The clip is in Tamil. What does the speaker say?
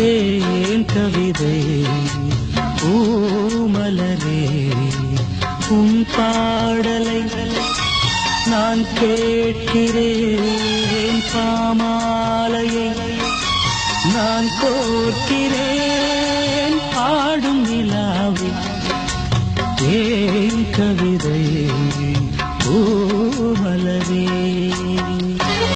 உனக்கே ஏன் கவிதை? பூமலரே உன் பாடலை நான் கேட்கிறேன் பாமாலையை நான் கோர்க்கிறேன் பாடும் நிலாவை ஏன் கவிதை? பூமலரே